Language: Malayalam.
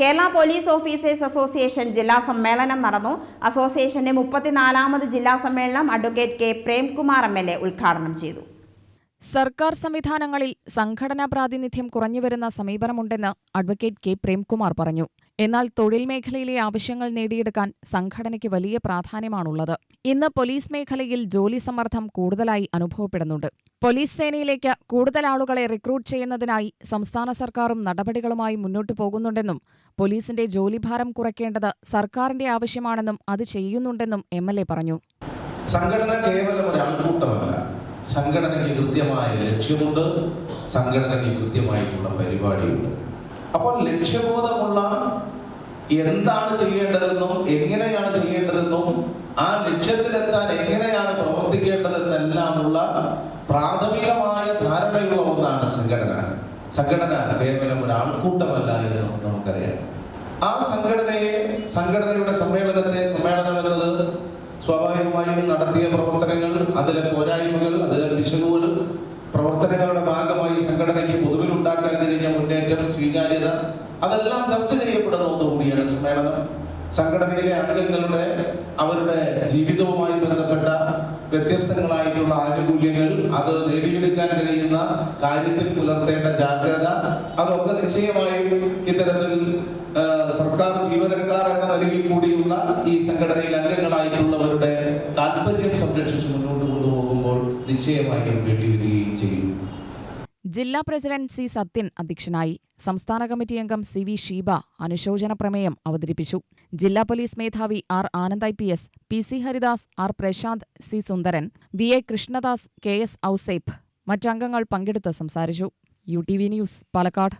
കേരള പോലീസ് ഓഫീസേഴ്സ് അസോസിയേഷൻ ജില്ലാ സമ്മേളനം നടന്നു. അസോസിയേഷന്റെ മുപ്പത്തിനാലാമത് ജില്ലാ സമ്മേളനം advocate K Premkumar M L A ഉദ്ഘാടനം ചെയ്തു. സർക്കാർ സംവിധാനങ്ങളിൽ സംഘടനാ പ്രാതിനിധ്യം കുറഞ്ഞുവരുന്ന സമീപനമുണ്ടെന്ന് അഡ്വക്കേറ്റ് കെ. പ്രേംകുമാർ പറഞ്ഞു. എന്നാൽ തൊഴിൽ മേഖലയിലെ ആവശ്യങ്ങൾ നേടിയെടുക്കാൻ സംഘടനയ്ക്ക് വലിയ പ്രാധാന്യമാണുള്ളത്. ഇന്ന് പോലീസ് മേഖലയിൽ ജോലി സമ്മർദ്ദം കൂടുതലായി അനുഭവപ്പെടുന്നുണ്ട്. പോലീസ് സേനയിലേക്ക് കൂടുതൽ ആളുകളെ റിക്രൂട്ട് ചെയ്യുന്നതിനായി സംസ്ഥാന സർക്കാരും നടപടികളുമായി മുന്നോട്ടു പോകുന്നുണ്ടെന്നും പോലീസിന്റെ ജോലിഭാരം കുറയ്ക്കേണ്ടത് സർക്കാരിന്റെ ആവശ്യമാണെന്നും അത് ചെയ്യുന്നുണ്ടെന്നും എം. പറഞ്ഞു. സംഘടന കേവലം സംഘടനയ്ക്ക് കൃത്യമായ ലക്ഷ്യമുണ്ട് സംഘടനയ്ക്ക് കൃത്യമായിട്ടുള്ള പരിപാടിയുണ്ട്. അപ്പോൾ ലക്ഷ്യബോധമുള്ള എന്താണ് ചെയ്യേണ്ടതെന്നും എങ്ങനെയാണ് ചെയ്യേണ്ടതെന്നും ആ ലക്ഷ്യത്തിലെത്താൻ എങ്ങനെയാണ് പ്രവർത്തിക്കേണ്ടതെന്നെല്ലാമുള്ള പ്രാഥമികമായ ധാരണയുള്ള ഒന്നാണ് സംഘടന. സംഘടന കേവലം ഒരു ആൾക്കൂട്ടമല്ല എന്ന് നമുക്കറിയാം. ആ സംഘടനയെ സംഘടനയുടെ സമ്മേളനത്തെ സമ്മേളനം എന്നത് സ്വാഭാവികമായും നടത്തിയ പ്രവർത്തനങ്ങൾ അതിലെ പോരായ്മകൾ അതിലെ പിശകുകൾ പ്രവർത്തനങ്ങളുടെ ഭാഗമായി സംഘടനയ്ക്ക് പൊതുവിലുണ്ടാക്കാൻ കഴിഞ്ഞ മുന്നേറ്റം സ്വീകാര്യത അതെല്ലാം ചർച്ച ചെയ്യപ്പെടുന്ന ഒന്നുകൂടിയാണ് സമ്മേളനം. സംഘടനയിലെ അംഗങ്ങളുടെ അവരുടെ ജീവിതവുമായി ബന്ധപ്പെട്ട വ്യത്യസ്തങ്ങളായിട്ടുള്ള ആനുകൂല്യങ്ങൾ അത് നേടിയെടുക്കാൻ കഴിയുന്ന കാര്യത്തിൽ പുലർത്തേണ്ട ജാഗ്രത അതൊക്കെ നിശ്ചയമായും ഇത്തരത്തിൽ ജീവനക്കാർ എന്ന നിലയിൽ കൂടിയുള്ള ഈ സംഘടനയിൽ അംഗങ്ങളായിട്ടുള്ളവരുടെ താല്പര്യം സംരക്ഷിച്ച് മുന്നോട്ട് കൊണ്ടുപോകുമ്പോൾ നിശ്ചയമായും വേണ്ടിവരികയും ചെയ്യും. ജില്ലാ പ്രസിഡന്റ് സി സത്യൻ അധ്യക്ഷനായി സംസ്ഥാന കമ്മിറ്റി അംഗം സി വി ഷീബ അനുശോചന പ്രമേയം അവതരിപ്പിച്ചു. ജില്ലാ പോലീസ് മേധാവി R Anand I P S P C Haridas R Prashanth C Sundaran V A Krishnadas K S Ouseph മറ്റംഗങ്ങൾ പങ്കെടുത്ത് സംസാരിച്ചു. U T V news Palakkad.